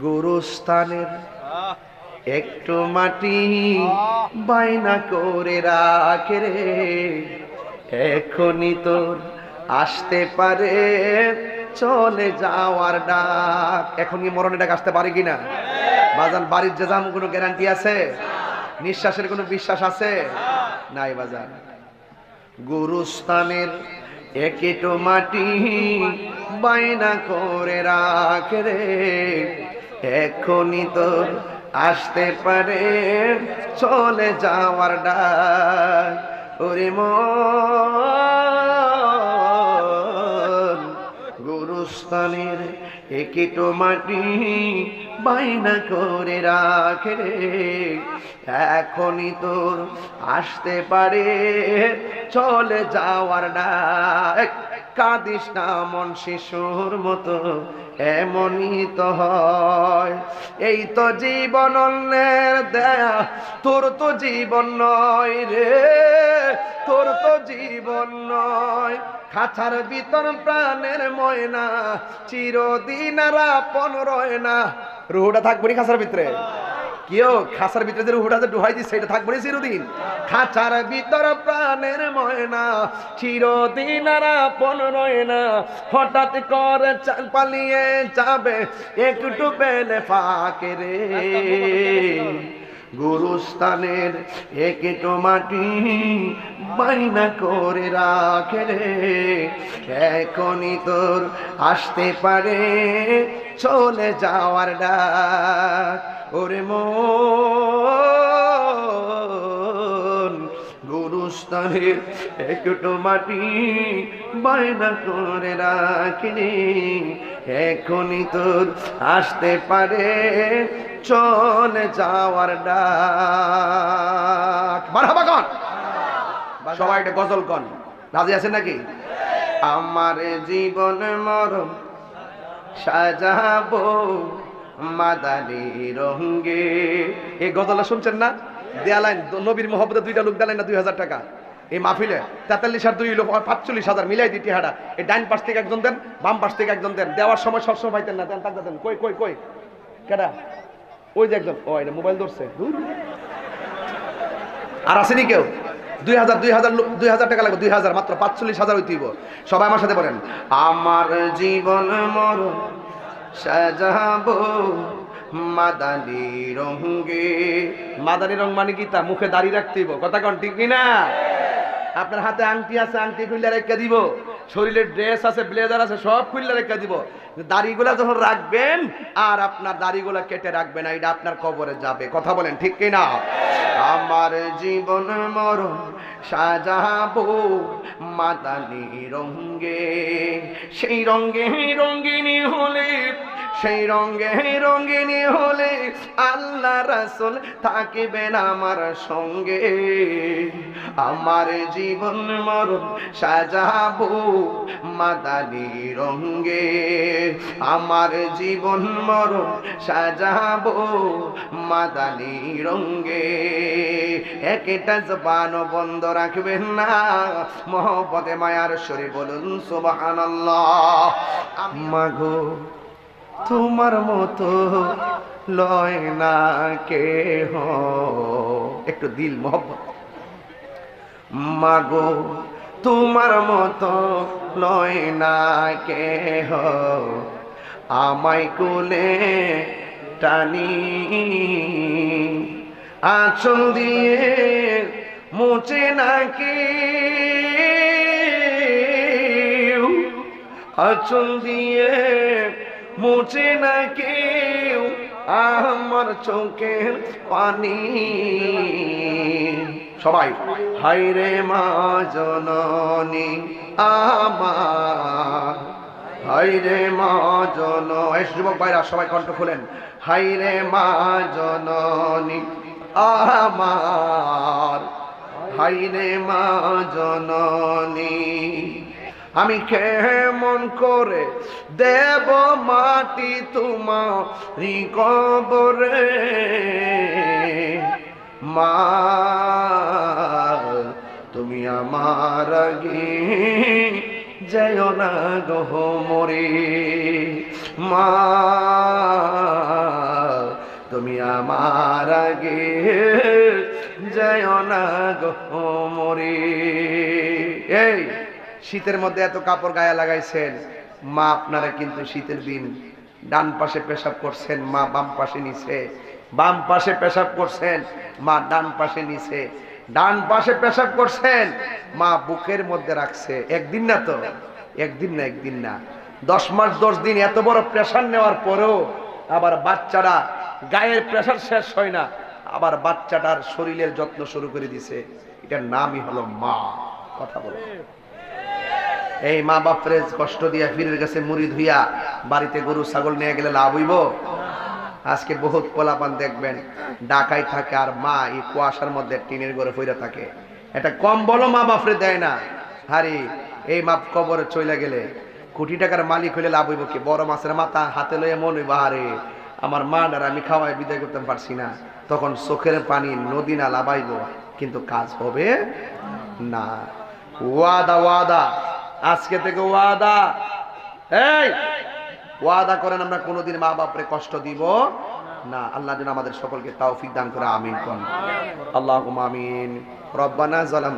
গুরুস্থানের একটু মাটি বাইনা করে রাখে রে। এখনই তোর আসতে পারে চলে যাওয়ার ডাক। এখন কি মরণের ডাক আসতে পারে কিনা? বাজান বাড়ির যে যাম কোনো গ্যারান্টি আছে? নিঃশ্বাসের কোনো বিশ্বাস আছে? নাই বাজান। গুরুস্থানের একেটো মাটি বাইনা করে রাখে রে। এখনই তোর আসতে পারে, চলে যাওয়ার ডাক। ওরে গুরুস্থানের একেটো মাটি বাইনা করে রাখে রে। এখনই তোর আসতে পারে, চলে যাওয়ার ডাক। কাঁদিস না মন শিশুর মতো এমনই তো হয়। এই তো জীবন অন্যের দেয়া, তোর তো জীবন নয় রে। তোর তো জীবন নয়। খাঁচার ভিতর প্রাণের ময়না, চিরদিন আর আপন রয় না। রুহুটা থাকবি খাঁচার ভিতরে। কেউ খাঁচার ভিতরে যে রুহুটা ডুহাই দিচ্ছে এটা থাকব চিরদিন। খাঁচার ভিতর প্রাণের ময়না, চিরদিন আর আপন রয় না। হঠাৎ করে পালিয়ে যাবে একটু পেলে ফাঁকে রে। গুরুস্থানের একেটো মাটি বাইনা করে রাখে রে। এখনই তোর আসতে পারে, চলে যাওয়ার ডাক। ওরে মন একটু মাটি বায়না করে রাখিনি। এখনই তোর আসতে পারে, চলে যাওয়ার ডাক। মারহাবা কন। সবাই একটা গজল কন। রাজি আছে নাকি? আমার জীবন মরম সাজাবো। মাদানি রঙ্গে। এই গজলটা শুনছেন না? দেয়ালাইন, নবীর মোহাম্মদ দুইটা লোক দেয়ালেন না দুই হাজার টাকা। এই মাহফিলে তেতাল্লিশ আর দুই লোক পাঁচচল্লিশ হাজার মিলাই দিই টিহাটা এই ডাইন পাশ থেকে একজন দেন, বাম পাশ থেকে একজন দেন। দেওয়ার সময় সবসময় পাইতেন না, দেন, তাক দেন কই কই কই? কেডা? ওই যে একজন। ও, এটা মোবাইল ধরছে। ধুর। আর আসেনি কেউ? দুই হাজার দুই হাজার দুই হাজার টাকা লাগবে, দুই হাজার, মাত্র পাঁচচল্লিশ হাজার হইতেইব। সবাই আমার সাথে বলেন, আমার জীবন মরণ সাজাবো মাদানি রঙ্গে মাদানি রং মানে কি? তা মুখে দাড়ি রাখতেইব কথা কন, ঠিক কিনা? আপনার হাতে আংটি আছে, আংটি খুললে রেখে দিব। শরীরের ড্রেস আছে ব্লেজার আছে, সব খুললে রেখে দিব। দাড়িগুলা যখন রাখবেন, আর আপনার দাড়িগুলা কেটে রাখবেন এটা আপনার কবরে যাবে। কথা বলেন, ঠিক কিনা? আমার জীবন মরণ সাজাবো মাদানি রঙ্গে সেই রঙ্গে রঙ্গিনী হলে সেই রঙে রঙ্গিনী হলে আল্লাহ রাসুল থাকিবেন আমার সঙ্গে। আমার জীবন মরণ সাজাবো মাদানি রঙ্গে আমার জীবন মরণ সাজাবো মাদানি রঙ্গে একটা জবান বন্ধ রাখবেন না। মহব্বতে, মায়ার শরীর বলুন, সুবহানাল্লাহ। আম্মা গো তোমার মতো লয় না কে একটু দিল মোহব্বত। মাগো, তোমার মতো লয় না কে আমায় কোলে টানি। আঁচল দিয়ে মুছে নাকি আঁচল দিয়ে মুছে না কেউ আমার চোখের পানি। সবাই হাইরে মা জননী আমার। হাইরে মা জন যুবক ভাইরা, সবাই কণ্ঠ খুলেন। হাইরে মা জননী আমার। হাইরে মা জননী আমি কেমন করে দেব মাটি তোমারি কবরে? মা, তুমি আমার আগে যেও না গহ মরে। মা, তুমি আমার আগে যায় না গো মরে। এই শীতের মধ্যে এত কাপড় গায়ে লাগাইছেন, মা আপনারা কিন্তু শীতের দিন ডান পাশে পেশাব করছেন, মা বাম পাশে নিছে বাম পাশে পেশাব করছেন, মা ডান পাশে নিছে ডান পাশে পেশাব করছেন, মা বুকের মধ্যে রাখছে। একদিন না তো? একদিন না একদিন না। দশ মাস, দশ দিন এত বড় প্রেশার নেওয়ার পরেও আবার বাচ্চারা গায়ের প্রেশার শেষ হয় না, আবার বাচ্চাটার শরীরের যত্ন শুরু করে দিছে। এটার নামই হলো মা। কথা বলো। এই মা বাপরে কষ্ট দিয়া ফিরের কাছে মুড়ি ধুইয়া বাড়িতে গরু, ছাগল নিয়ে গেলে লাভ হইব? আজকে বহুত পোলাপান দেখবেন, ডাকাই থাকে আর মা এই কুয়াশার মধ্যে টিনের ঘরে ফিরে থাকে। এটা কম বলো মা বাপরে দেয় না। হারি, এই মাপ কবরে চলে গেলে কোটি টাকার মালিক হইলে লাভ হইব কি? বড় মাছের মাথা হাতে লইয়া মন হইব আরে আমার মা আর আমি খাওয়াই বিদায় করতে পারছি না। তখন চোখের পানি নদী না লাভাইব কিন্তু কাজ হবে না। ওয়াদা ওয়াদা। আজকে থেকে ওয়াদা। এই, ওয়াদা করেন আমরা কোনোদিন মা বাপরে কষ্ট দিব না। আল্লাহ যেন আমাদের সকলকে তাওফিক দান করে, আমিন করেন। আল্লাহ আমিন। রব্বানা জালাম